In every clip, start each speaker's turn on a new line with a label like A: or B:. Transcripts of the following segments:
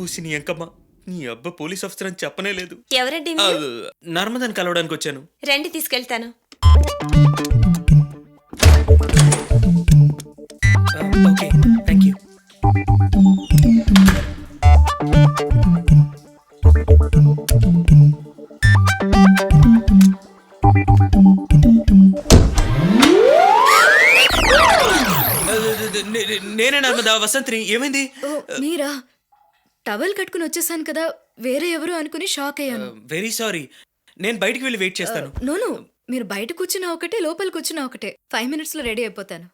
A: నీ అంకమ్మ నీ అబ్బ పోలీస్ ఆఫీసర్ అని చెప్పనే లేదు.
B: ఎవరండి మీరు?
A: నర్మదాని కలవడానికి వచ్చాను.
B: రండి తీసుకెళ్తాను.
A: Okay thank you. నేనే నర్మదా వసంత్ని ఏమైంది?
C: ఓ మీరా? టవల్ కట్టుకుని వచ్చేసాను కదా వేరే ఎవరు అనుకుని షాక్ అయ్యాను.
A: వెరీ సారీ నేను బయటికి వెళ్ళి వెయిట్ చేస్తాను.
C: నోను మీరు బయట కూర్చున్నా ఒకటే లోపల కూర్చున్నా ఒకటే. ఫైవ్ మినిట్స్లో రెడీ అయిపోతాను.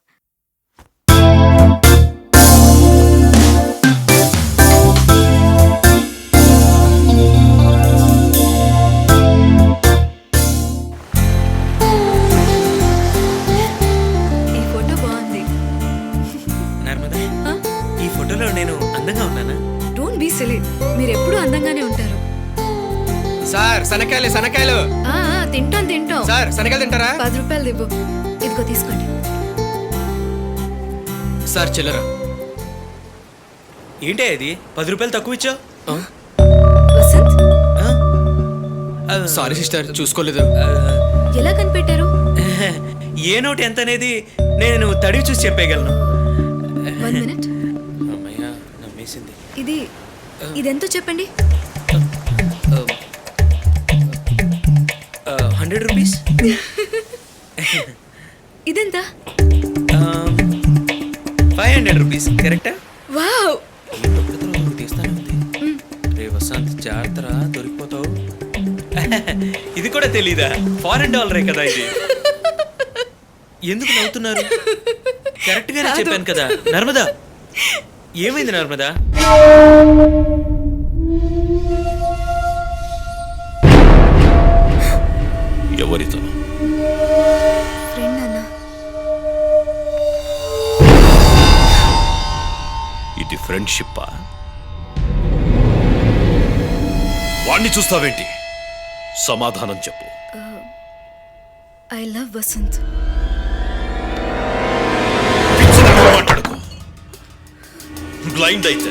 C: ఈ ఫోటో బాగుంది.
A: నర్మదా ఈ ఫోటోలో నేను అందంగా ఉన్నానా?
C: Don't be silly. మీరు ఎప్పుడూ అందంగానే ఉంటారు.
D: సార్
C: ఆ, ఆ, తింటాం తింటాం.
D: సార్ శనక్కాయలు తింటారా?
C: పది రూపాయలు ఇవ్వు. ఇదిగో తీసుకోండి.
D: సార్ చిల్లర.
A: ఏంటే ఇది? పది రూపాయలు తక్కువ ఇచ్చావు
C: వసంత్?
D: సారీ సిస్టర్ చూసుకోలేదు.
C: ఎలా కనిపెట్టారు?
A: ఏ నోట్ ఎంత అనేది నేను తడివి చూసి చెప్పేయగలను.
C: One minute. ఇదెంతో చెప్పండి?
A: Hundred rupees?
C: ఇదెంత?
A: ఫైవ్ హండ్రెడ్ రూపీస్ కరెక్టా?
C: వావ్!
A: తీస్తానే ఉంది. రే వసంత్ జాగ్రత్త దొరికిపోతావు. ఇది కూడా తెలీదా? ఫారెన్ డాలరే కదా ఇది. ఎందుకు నవ్వుతున్నారు? కరెక్ట్ గానే చెప్పాను కదా. నర్మదా? ఏమైంది నర్మదా?
E: ఎవరితను?
C: ఫ్రెండ్ అన్న.
E: ఇది ఫ్రెండ్షిప్పా? వాణ్ణి చూస్తావేంటి? సమాధానం చెప్పు.
C: ఐ లవ్ వసంత్
E: బ్లైండ్ అయితే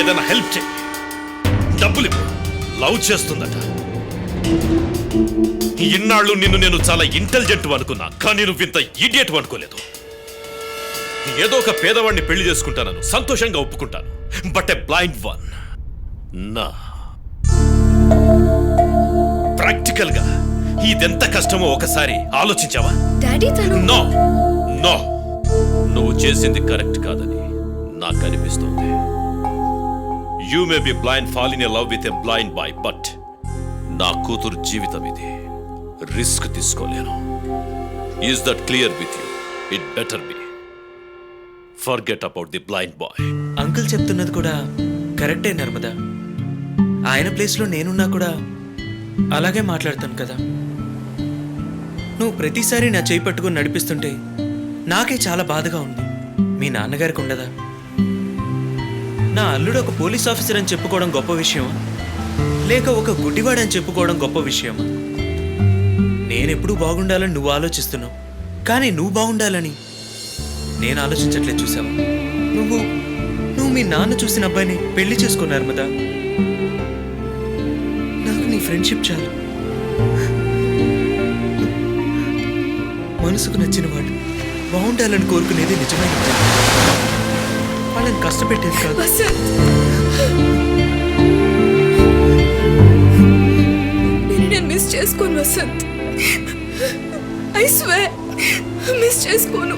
E: ఏదైనా హెల్ప్ చేయి. డబ్బులు. లవ్ చేస్తుందట. ఇన్నాళ్ళు నిన్ను నేను చాలా ఇంటెలిజెంట్ అనుకున్నా కానీ నువ్వు ఇంత ఇడియట్ అనుకోలేదు. ఏదో ఒక పేదవాడిని పెళ్ళి చేసుకుంటానను సంతోషంగా ఒప్పుకుంటాను. But a blind one. నా. ప్రాక్టికల్గా ఇదెంత కష్టమో ఒకసారి ఆలోచించావా? నో. నో. నువ్వు చేసింది కరెక్ట్ కాదని. నాకు అనిపిస్తుంది you may be blind fall in love with a blind boy but నా కూతురు జీవితం ఇది. Risk తీసుకోలేను. Is that clear with you it better be forget about the blind boy
A: uncle చెప్తున్నది కూడా కరెక్టే నర్మదా. ఆయన ప్లేస్లో నేనున్నా కూడా అలాగే మాట్లాడతాను కదా. నువ్వు ప్రతిసారి నా చేయి పట్టుకుని నడిపిస్తుంటే నాకే చాలా బాధగా ఉంది. మీ నాన్నగారికి ఉండదా? నా అల్లుడు ఒక పోలీస్ ఆఫీసర్ అని చెప్పుకోవడం గొప్ప విషయం? లేక ఒక గుడ్డివాడని చెప్పుకోవడం గొప్ప విషయం? నేనెప్పుడు బాగుండాలని నువ్వు ఆలోచిస్తున్నావు. కానీ నువ్వు బాగుండాలని నేను ఆలోచించట్లేదు చూసావా? నువ్వు నువ్వు మీ నాన్న చూసిన అబ్బాయిని పెళ్ళి చేసుకున్నారు మదా? నాకు నీ ఫ్రెండ్షిప్ చాలు. మనసుకు నచ్చిన వాడు బాగుండాలని కోరుకునేది నిజమైన వాళ్ళని కష్టపెట్టేది కాదు.
C: నేను మిస్ చేసుకోను వసంత్. ఐ స్వే మిస్ చేసుకోను.